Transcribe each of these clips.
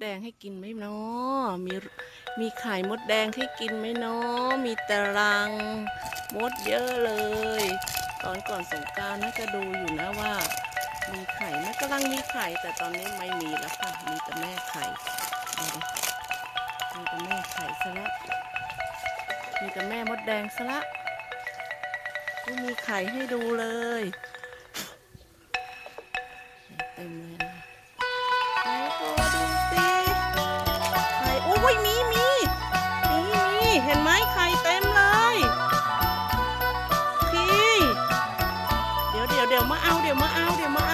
แดงให้กินไหมเนาะมีมีไข่มดแดงให้กินไหมเนาะมีตารางมดเยอะเลย ตอนก่อนสงการน่าจะดูอยู่นะว่า มีไข่ไหมันกำลังมีไข่แต่ตอนนี้ไม่มีแล้วค่ะ มีแต่แม่ไข่มีแต่แม่ไข่ซะละมีแต่แม่มดแดงซะละไม่มีไข่ให้ดูเลย ดี๋ยวมาเอาเดี๋ยวมา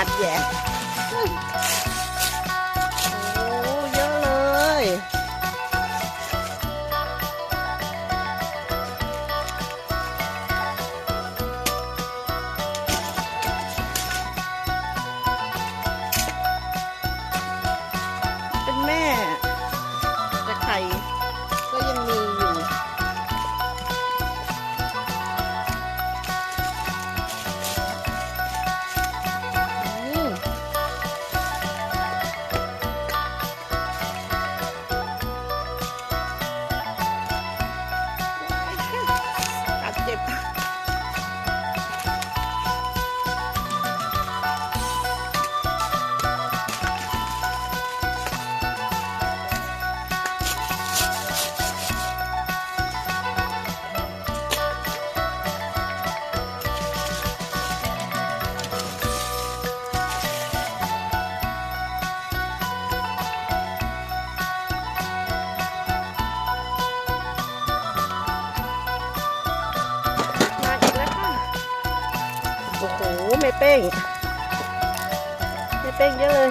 นัด โหแม่เป้งแม่เป้งเยอะเลย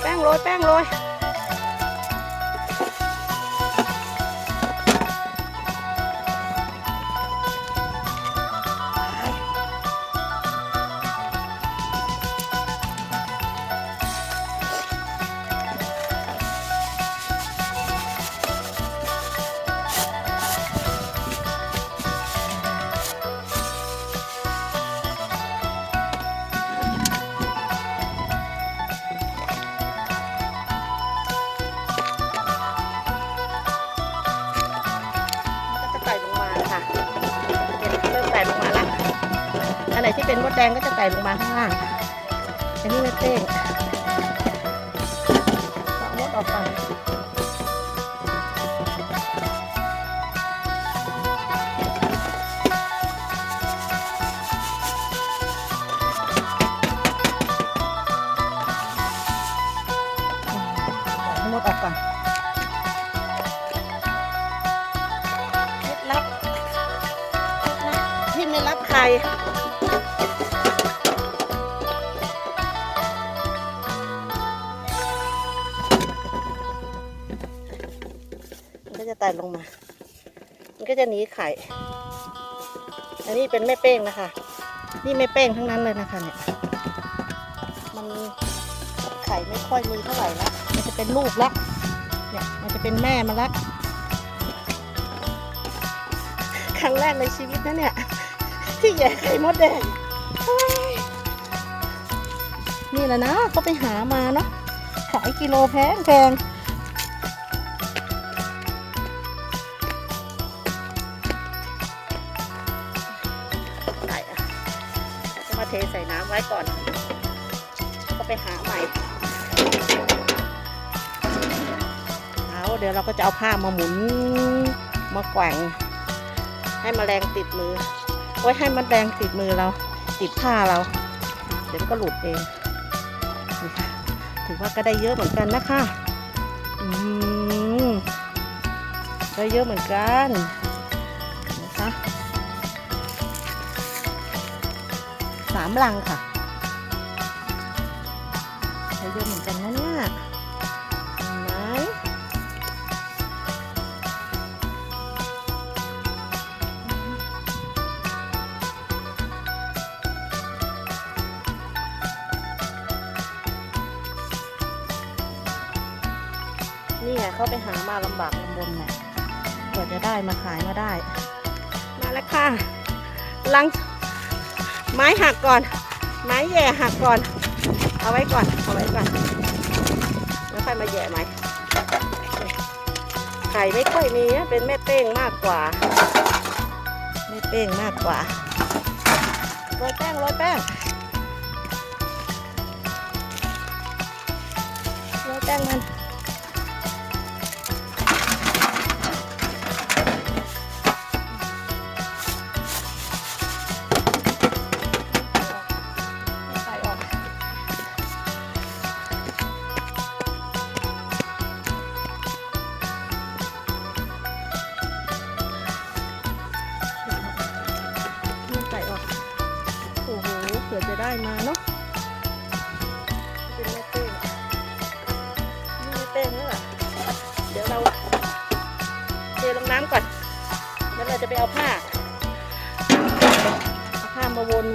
แป้งโรยแป้งโรย ไหนที่เป็นมดแดงก็จะไต่ลงมาข้างล่าง อันนี้ไม่เป้งเอามดออกก่อนเอามดออกก่อนเคล็ดลับที่ไม่รับใคร ต่ลงมา มันก็จะหนีไข่ อันนี้เป็นแม่เป้งนะคะ นี่แม่เป้งทั้งนั้นเลยนะคะเนี่ย มันไข่ไม่ค่อยมีเท่าไหร่ละมันจะเป็นลูกละเนี่ย มันจะเป็นแม่มาละ ครั้งแรกในชีวิตนะเนี่ย ที่แย่ไข่มดแดงนี่แหละนะเขาไปหามาเนาะขายกิโลแพงแพง ใส่น้ำไว้ก่อน ก็ไปหาใหม่ เอาเดี๋ยวเราก็จะเอาผ้ามาหมุนมาแกว่งให้มแมลงติดมือไว้ให้มแมลงติดมือเรา ติดผ้าเรา เดี๋ยวก็หลุดเองนี่ค่ะถือว่าก็ได้เยอะเหมือนกันนะคะ อืมได้เยอะเหมือนกัน สามลังค่ะใช้เยอะเหมือนกันนะเนี่ยเห็นไหมนี่ไงเขาไปหามาลำบากลำบนเนี่ยกว่าจะได้มาขายมาได้ มาแล้วค่ะลัง ไม้หักก่อน ไม้แย่หักก่อน เอาไว้ก่อน เอาไว้ก่อน แล้วค่อยมาแย่ไหมไข่ไม่ค่อยมีนะเป็นแม่เป้งมากกว่า แม่เป้งมากกว่าโรยแป้งโรยแป้งโรยแป้งมัน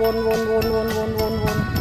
วนวนวนวนวนวนวน